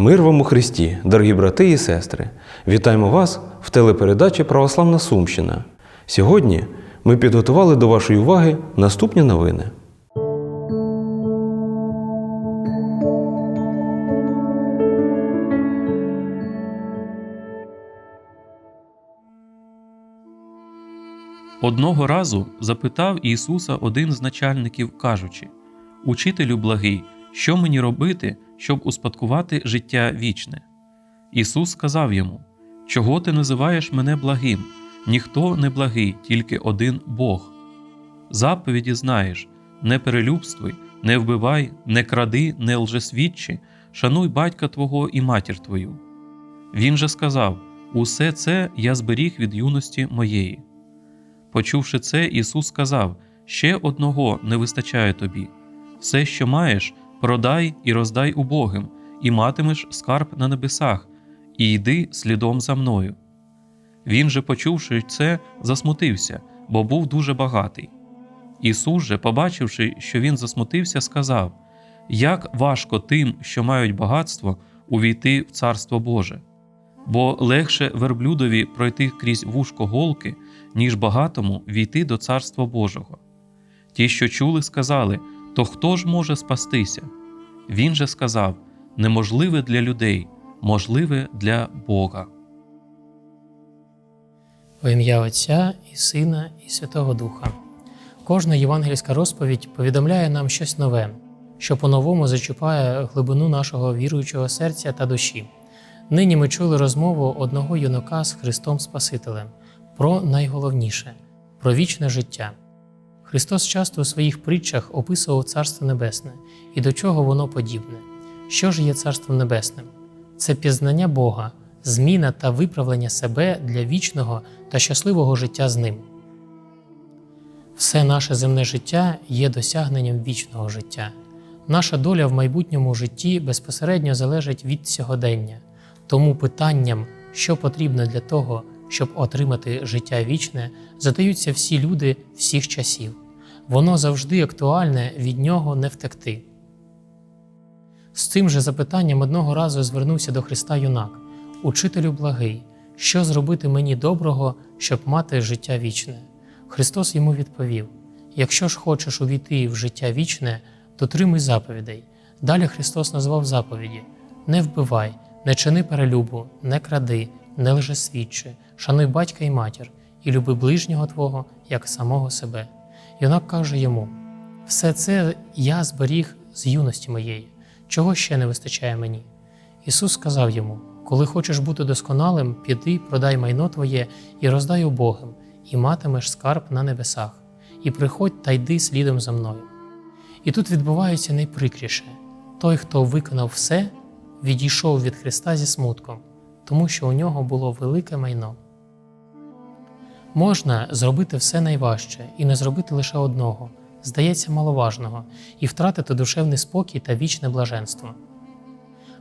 Мир вам у Христі, дорогі брати і сестри! Вітаємо вас в телепередачі Православна Сумщина. Сьогодні ми підготували до вашої уваги наступні новини. Одного разу запитав Ісуса один з начальників, кажучи: Учителю благий, що мені робити, щоб успадкувати життя вічне? Ісус сказав йому: Чого ти називаєш мене благим? Ніхто не благий, тільки один Бог. Заповіді знаєш: не перелюбствуй, не вбивай, не кради, не лжесвідчи, шануй батька твого і матір твою. Він же сказав: Усе це я зберіг від юності моєї. Почувши це, Ісус сказав: Ще одного не вистачає тобі. Все, що маєш, продай і роздай убогим, і матимеш скарб на небесах, і йди слідом за мною. Він же, почувши це, засмутився, бо був дуже багатий. Ісус же, побачивши, що він засмутився, сказав: Як важко тим, що мають багатство, увійти в Царство Боже бо легше верблюдові пройти крізь вушко голки, ніж багатому війти до Царства Божого. Ті, що чули, сказали: То хто ж може спастися? Він же сказав: неможливе для людей, можливе для Бога. В ім'я Отця і Сина, і Святого Духа. Кожна євангельська розповідь повідомляє нам щось нове, що по-новому зачіпає глибину нашого віруючого серця та душі. Нині ми чули розмову одного юнака з Христом Спасителем про найголовніше про вічне життя. Христос часто у своїх притчах описував Царство Небесне і до чого воно подібне. Що ж є Царством Небесним? Це пізнання Бога, зміна та виправлення себе для вічного та щасливого життя з ним. Все наше земне життя є досягненням вічного життя. Наша доля в майбутньому житті безпосередньо залежить від сьогодення. Тому питанням, що потрібно для того, щоб отримати життя вічне, задаються всі люди всіх часів. Воно завжди актуальне, від нього не втекти. З цим же запитанням одного разу звернувся до Христа юнак, Учителю благий, що зробити мені доброго, щоб мати життя вічне? Христос йому відповів: Якщо ж хочеш увійти в життя вічне, дотримуй заповідей. Далі Христос назвав заповіді: Не вбивай, не чини перелюбу, не кради, не лжесвідчи, шануй батька і матір, і люби ближнього Твого, як самого себе. Юнак каже йому: Все це я зберіг з юності моєї, чого ще не вистачає мені. Ісус сказав йому: Коли хочеш бути досконалим, піди, продай майно твоє і роздай убогим, і матимеш скарб на небесах, і приходь та йди слідом за мною. І тут відбувається найприкріше той, хто виконав все, відійшов від Христа зі смутком, тому що у нього було велике майно. Можна зробити все найважче і не зробити лише одного, здається, маловажного, і втратити душевний спокій та вічне блаженство.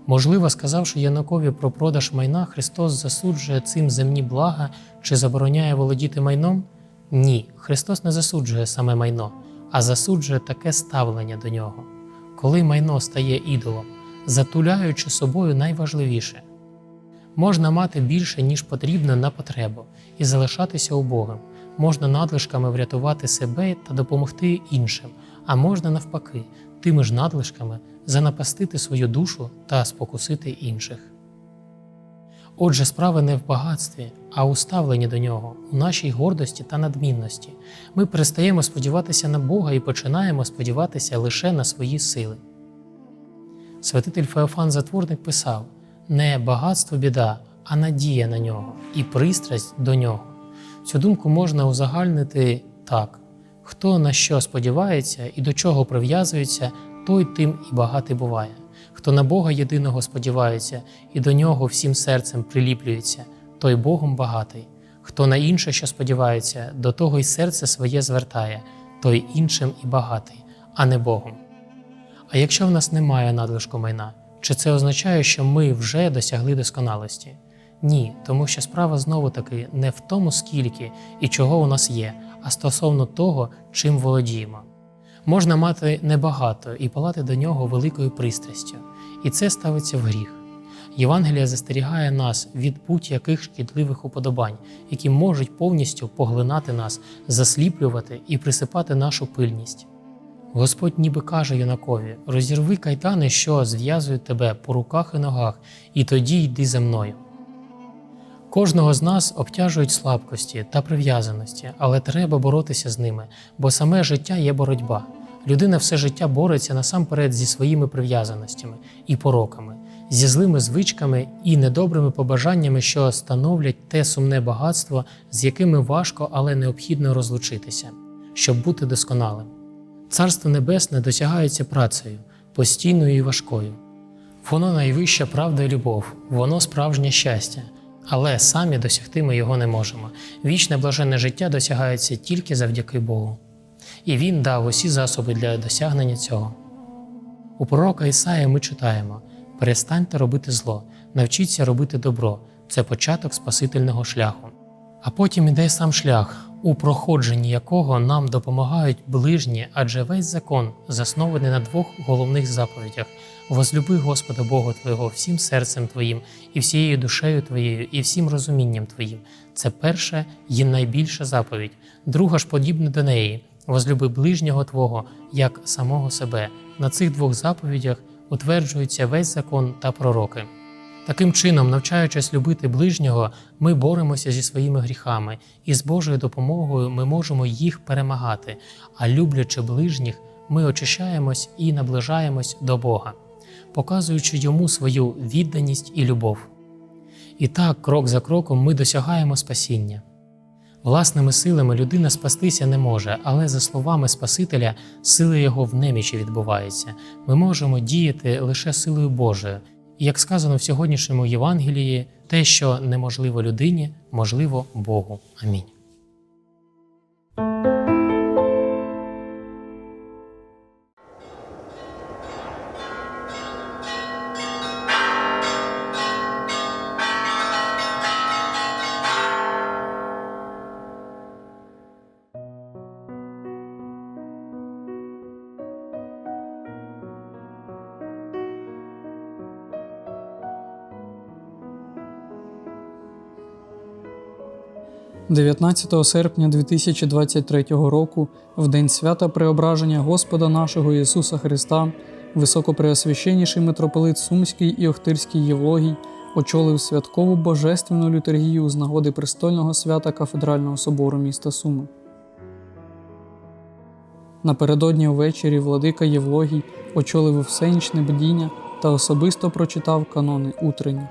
Можливо, сказавши Янакові про продаж майна, Христос засуджує цим земні блага чи забороняє володіти майном? Ні, Христос не засуджує саме майно, а засуджує таке ставлення до нього, коли майно стає ідолом, затуляючи собою найважливіше. Можна мати більше, ніж потрібно на потребу, і залишатися убогим, можна надлишками врятувати себе та допомогти іншим, а можна навпаки, тими ж надлишками занапастити свою душу та спокусити інших. Отже, справа не в багатстві, а у ставленні до нього, у нашій гордості та надмінності. Ми перестаємо сподіватися на Бога і починаємо сподіватися лише на свої сили. Святитель Феофан Затворник писав: не багатство біда, а надія на нього і пристрасть до нього. Цю думку можна узагальнити так: хто на що сподівається і до чого прив'язується, той тим і багатий буває. Хто на Бога єдиного сподівається і до нього всім серцем приліплюється, той Богом багатий. Хто на інше, що сподівається, до того й серце своє звертає, той іншим і багатий, а не Богом. А якщо в нас немає надлишку майна, чи це означає, що ми вже досягли досконалості? Ні, тому що справа знову таки не в тому, скільки і чого у нас є, а стосовно того, чим володіємо. Можна мати небагато і палати до нього великою пристрастю, і це ставиться в гріх. Євангелія застерігає нас від будь-яких шкідливих уподобань, які можуть повністю поглинати нас, засліплювати і присипати нашу пильність. Господь ніби каже юнакові: розірви кайдани, що зв'язують тебе по руках і ногах, і тоді йди за мною. Кожного з нас обтяжують слабкості та прив'язаності, але треба боротися з ними, бо саме життя є боротьба. Людина все життя бореться насамперед зі своїми прив'язаностями і пороками, зі злими звичками і недобрими побажаннями, що становлять те сумне багатство, з якими важко, але необхідно розлучитися, щоб бути досконалим. Царство Небесне досягається працею, постійною і важкою. Воно найвища правда і любов, воно справжнє щастя, але самі досягти ми його не можемо. Вічне блаженне життя досягається тільки завдяки Богу. І Він дав усі засоби для досягнення цього. У пророка Ісая ми читаємо: перестаньте робити зло, навчіться робити добро це початок спасительного шляху. А потім іде сам шлях, у проходженні якого нам допомагають ближні, адже весь закон заснований на двох головних заповідях: возлюби Господа Бога Твого всім серцем Твоїм, і всією душею Твоєю, і всім розумінням Твоїм. Це перша і найбільша заповідь. Друга ж подібна до неї: возлюби ближнього Твого як самого себе. На цих двох заповідях утверджується весь закон та пророки. Таким чином, навчаючись любити ближнього, ми боремося зі своїми гріхами, і з Божою допомогою ми можемо їх перемагати. А люблячи ближніх, ми очищаємось і наближаємось до Бога, показуючи йому свою відданість і любов. І так, крок за кроком, ми досягаємо спасіння. Власними силами людина спастися не може, але за словами Спасителя, сили його в немічі відбуваються. Ми можемо діяти лише силою Божою. Як сказано в сьогоднішньому Євангелії, те, що неможливо людині, можливо Богу. Амінь. – 19 серпня 2023 року, в день свята Преображення Господа нашого Ісуса Христа, високопреосвященніший митрополит Сумський і Охтирський Євлогій очолив святкову божественну літургію з нагоди престольного свята Кафедрального собору міста Суми. Напередодні ввечері владика Євлогій очолив всенічне бдіння та особисто прочитав канони утренні.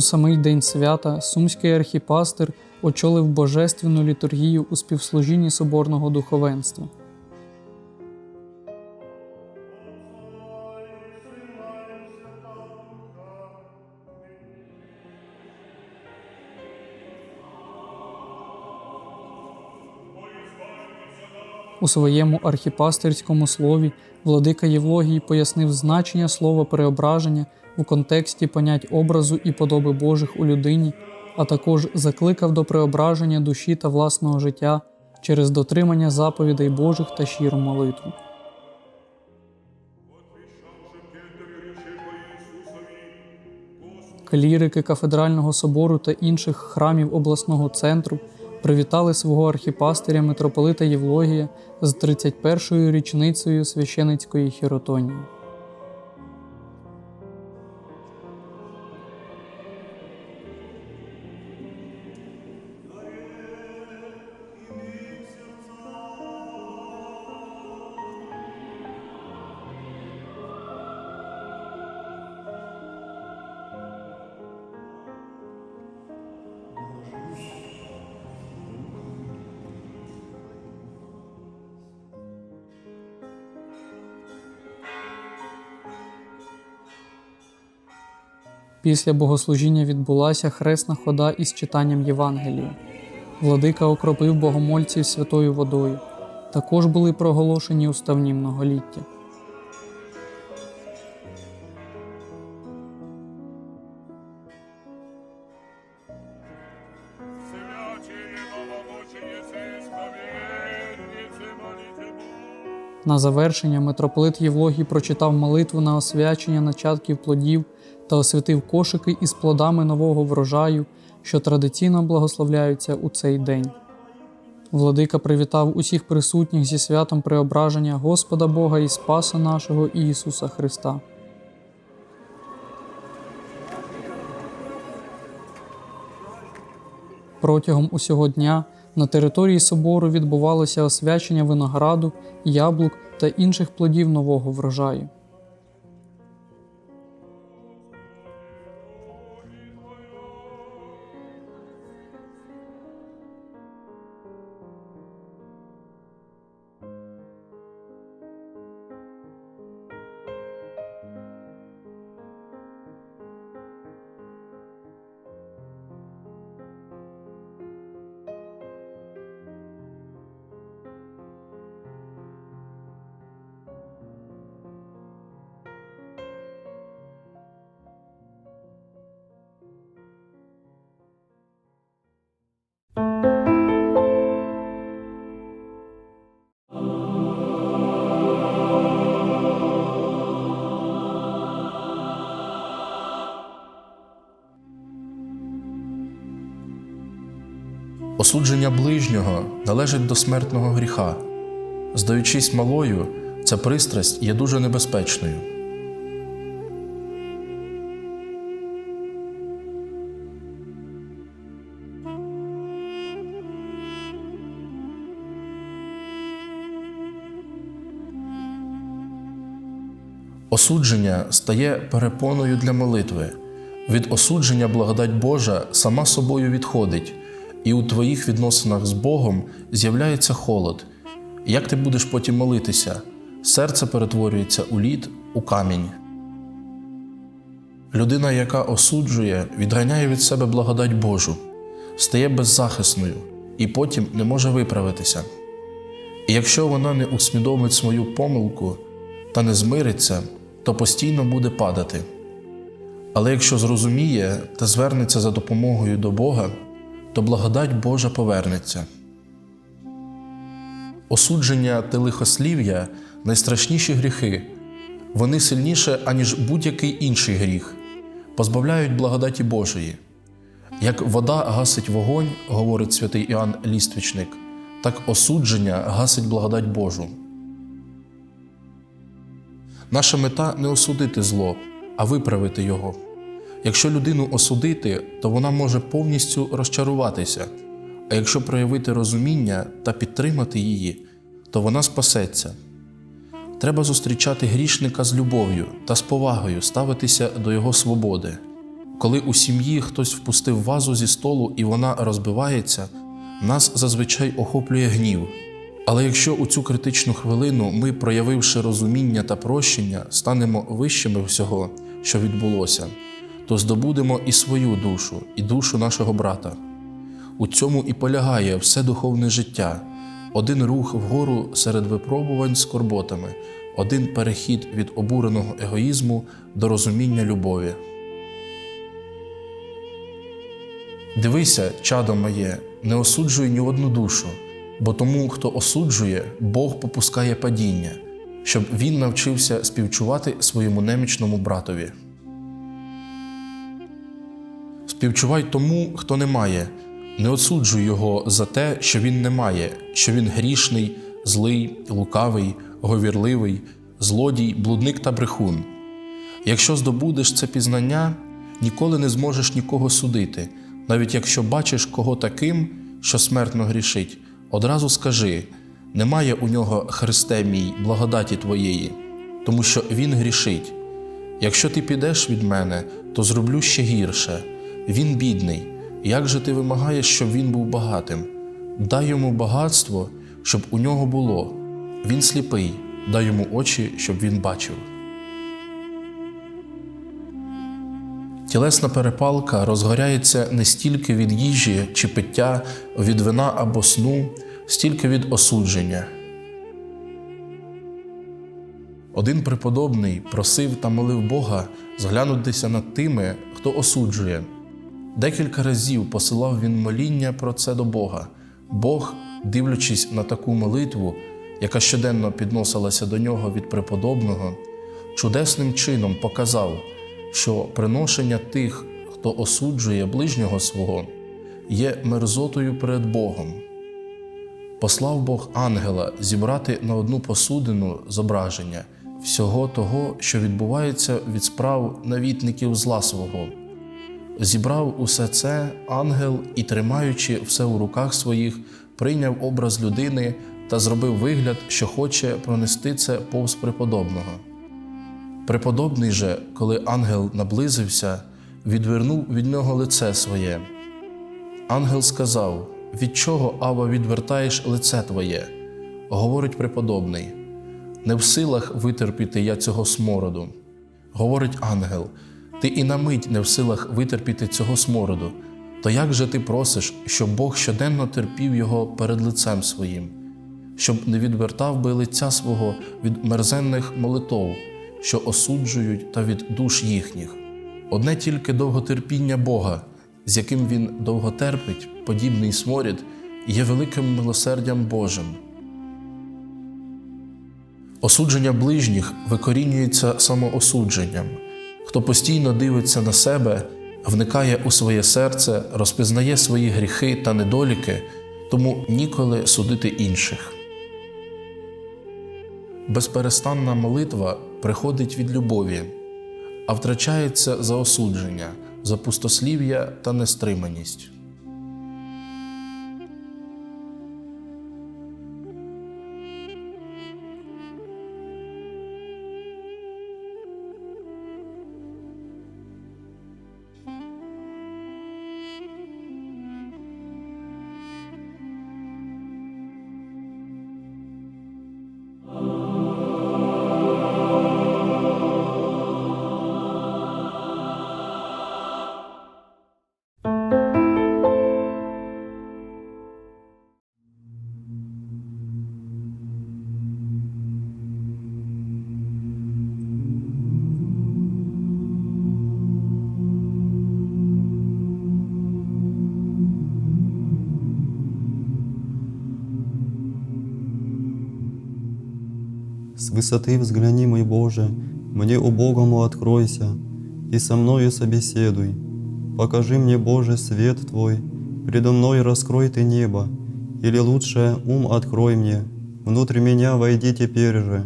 У самий день свята сумський архіпастир очолив божественну літургію у співслужінні соборного духовенства. У своєму архіпастирському слові владика Євлогій пояснив значення слова переображення у контексті понять образу і подоби Божих у людині, а також закликав до преображення душі та власного життя через дотримання заповідей Божих та щиру молитву. Клірики кафедрального собору та інших храмів обласного центру привітали свого архіпастиря митрополита Євлогія з 31-ю річницею священицької хіротонії. Після богослужіння відбулася хресна хода із читанням Євангелії. Владика окропив богомольців святою водою. Також були проголошені уставні многоліття. На завершення митрополит Євлогій прочитав молитву на освячення начатків плодів та освятив кошики із плодами нового врожаю, що традиційно благословляються у цей день. Владика привітав усіх присутніх зі святом преображення Господа Бога і Спаса нашого Ісуса Христа. Протягом усього дня на території собору відбувалося освячення винограду, яблук та інших плодів нового врожаю. Осудження ближнього належить до смертного гріха. Здаючись малою, ця пристрасть є дуже небезпечною. Осудження стає перепоною для молитви. Від осудження благодать Божа сама собою відходить, і у твоїх відносинах з Богом з'являється холод. Як ти будеш потім молитися? Серце перетворюється у лід, у камінь. Людина, яка осуджує, відганяє від себе благодать Божу, стає беззахисною і потім не може виправитися. І якщо вона не усвідомить свою помилку та не змириться, то постійно буде падати. Але якщо зрозуміє та звернеться за допомогою до Бога, то благодать Божа повернеться. Осудження та лихослів'я найстрашніші гріхи, вони сильніше, аніж будь-який інший гріх, позбавляють благодаті Божої. Як вода гасить вогонь, говорить святий Іоанн Ліствічник, так осудження гасить благодать Божу. Наша мета не осудити зло, а виправити його. Якщо людину осудити, то вона може повністю розчаруватися, а якщо проявити розуміння та підтримати її, то вона спасеться. Треба зустрічати грішника з любов'ю та з повагою ставитися до його свободи. Коли у сім'ї хтось впустив вазу зі столу і вона розбивається, нас зазвичай охоплює гнів. Але якщо у цю критичну хвилину ми, проявивши розуміння та прощення, станемо вищими всього, що відбулося, то здобудемо і свою душу, і душу нашого брата. У цьому і полягає все духовне життя, один рух вгору серед випробувань скорботами, один перехід від обуреного егоїзму до розуміння любові. Дивися, чадо моє, не осуджуй ні одну душу, бо тому, хто осуджує, Бог попускає падіння, щоб він навчився співчувати своєму немічному братові. Співчувай тому, хто не має, не осуджуй його за те, що він не має, що він грішний, злий, лукавий, говірливий, злодій, блудник та брехун. Якщо здобудеш це пізнання, ніколи не зможеш нікого судити, навіть якщо бачиш кого таким, що смертно грішить, одразу скажи: немає у нього Христе мій, благодаті Твоєї, тому що Він грішить. Якщо ти підеш від мене, то зроблю ще гірше. Він бідний. Як же ти вимагаєш, щоб він був багатим? Дай йому багатство, щоб у нього було. Він сліпий, дай йому очі, щоб він бачив. Тілесна перепалка розгоряється не стільки від їжі чи пиття, від вина або сну, стільки від осудження. Один преподобний просив та молив Бога зглянутися над тими, хто осуджує. Декілька разів посилав він моління про це до Бога. Бог, дивлячись на таку молитву, яка щоденно підносилася до нього від преподобного, чудесним чином показав, що приношення тих, хто осуджує ближнього свого, є мерзотою перед Богом. Послав Бог ангела зібрати на одну посудину зображення всього того, що відбувається від справ навітників зла свого. Зібрав усе це ангел і, тримаючи все у руках своїх, прийняв образ людини та зробив вигляд, що хоче пронести це повз преподобного. Преподобний же, коли ангел наблизився, відвернув від нього лице своє. Ангел сказав: Від чого, Ава, відвертаєш лице твоє? Говорить преподобний. Не в силах витерпіти я цього смороду. Говорить ангел, ти і на мить не в силах витерпіти цього смороду. То як же ти просиш, щоб Бог щоденно терпів його перед лицем своїм, щоб не відвертав би лиця свого від мерзенних молитов, що осуджують та від душ їхніх? Одне тільки довготерпіння Бога, з яким Він довго терпить, подібний сморід, є великим милосердям Божим. Осудження ближніх викорінюється самоосудженням. Хто постійно дивиться на себе, вникає у своє серце, розпізнає свої гріхи та недоліки, тому ніколи судити інших. Безперестанна молитва приходить від любові, а втрачається за осудження, за пустослів'я та нестриманість. Высоты взгляни, мой Боже, мне убогому откройся, и со мною собеседуй. Покажи мне, Боже, свет Твой, предо мной раскрой Ты небо, или лучше ум открой мне, внутрь меня войди теперь же.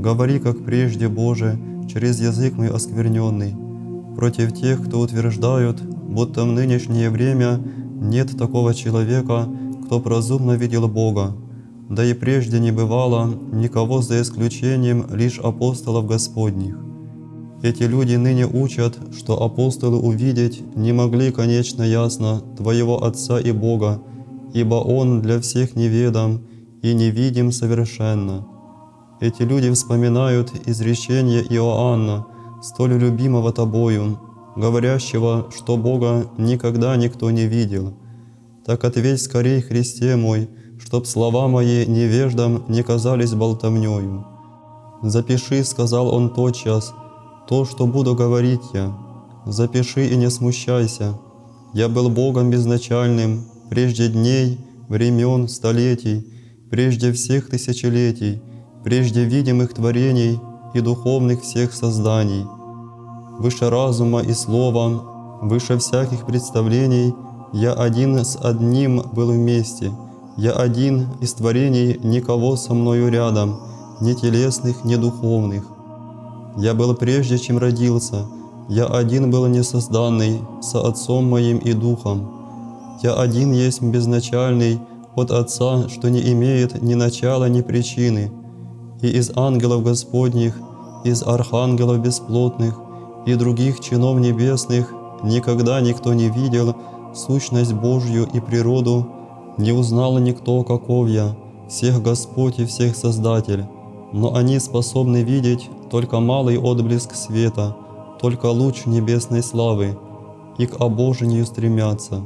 Говори, как прежде, Боже, через язык мой оскверненный, против тех, кто утверждают, будто в нынешнее время нет такого человека, кто прозумно видел Бога, да и прежде не бывало никого за исключением лишь апостолов Господних. Эти люди ныне учат, что апостолы увидеть не могли конечно ясно Твоего Отца и Бога, ибо Он для всех неведом и невидим совершенно. Эти люди вспоминают изречение Иоанна, столь любимого Тобою, говорящего, что Бога никогда никто не видел. Так ответь скорей, Христе мой, чтоб слова мои невеждам не казались болтовнёю. «Запиши, — сказал он тотчас, — то, что буду говорить я. Запиши и не смущайся. Я был Богом безначальным, прежде дней, времен, столетий, прежде всех тысячелетий, прежде видимых творений и духовных всех созданий. Выше разума и слова, выше всяких представлений, я один с одним был вместе — я один из творений, никого со мною рядом, ни телесных, ни духовных. Я был прежде, чем родился, я один был несозданный, со Отцом моим и Духом. Я один есть безначальный от Отца, что не имеет ни начала, ни причины. И из ангелов Господних, из архангелов бесплотных и других чинов небесных никогда никто не видел сущность Божью и природу, не узнал никто, каков я, всех Господь и всех Создатель, но они способны видеть только малый отблеск света, только луч небесной славы, и к обожению стремятся.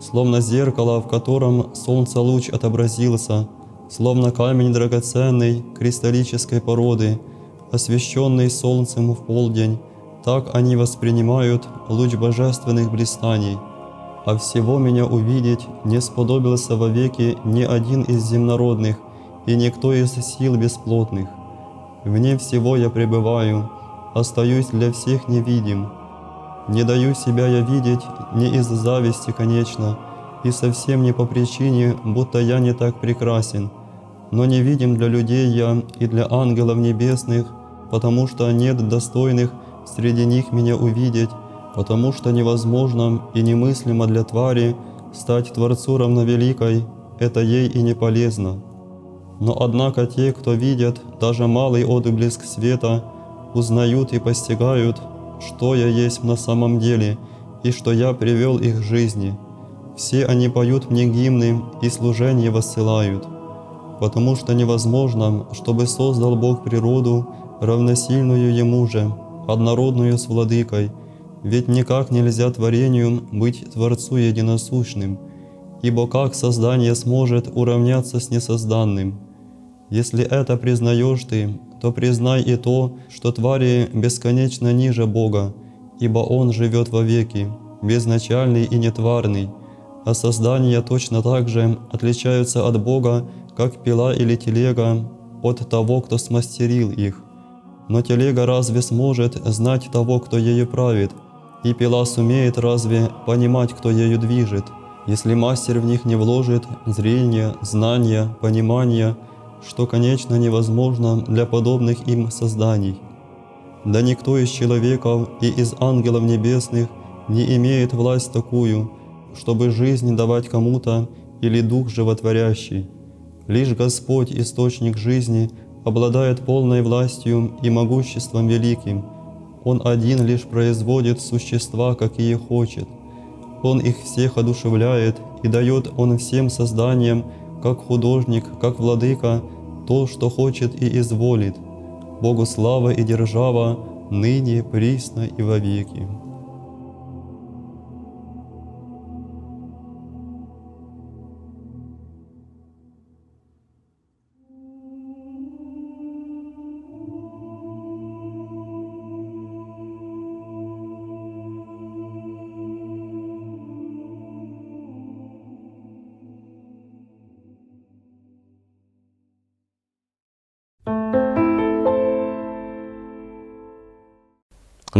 Словно зеркало, в котором солнце луч отобразился, словно камень драгоценный кристаллической породы, освещенный солнцем в полдень, так они воспринимают луч божественных блистаний. А всего меня увидеть не сподобился вовеки ни один из земнородных и никто из сил бесплотных. Вне всего я пребываю, остаюсь для всех невидим. Не даю себя я видеть не из зависти, конечно, и совсем не по причине, будто я не так прекрасен, но невидим для людей я и для ангелов небесных, потому что нет достойных среди них меня увидеть, потому что невозможно и немыслимо для твари стать Творцу равновеликой, это ей и не полезно. Но однако те, кто видят даже малый отблеск света, узнают и постигают, что я есть на самом деле и что я привел их к жизни. Все они поют мне гимны и служение воссылают, потому что невозможно, чтобы создал Бог природу, равносильную Ему же, однородную с Владыкой, ведь никак нельзя творению быть Творцу единосущным, ибо как создание сможет уравняться с несозданным? Если это признаешь ты, то признай и то, что твари бесконечно ниже Бога, ибо Он живет вовеки, безначальный и нетварный, а создания точно так же отличаются от Бога, как пила или телега от того, кто смастерил их. Но телега разве сможет знать того, кто ею правит, и пила сумеет разве понимать, кто ею движет, если мастер в них не вложит зрение, знания, понимание, что, конечно, невозможно для подобных им созданий. Да никто из человеков и из ангелов небесных не имеет власть такую, чтобы жизнь давать кому-то или дух животворящий. Лишь Господь, источник жизни, обладает полной властью и могуществом великим. Он один лишь производит существа, какие хочет. Он их всех одушевляет и дает Он всем созданиям, как художник, как владыка, то, что хочет и изволит. Богу слава и держава, ныне, присно и вовеки.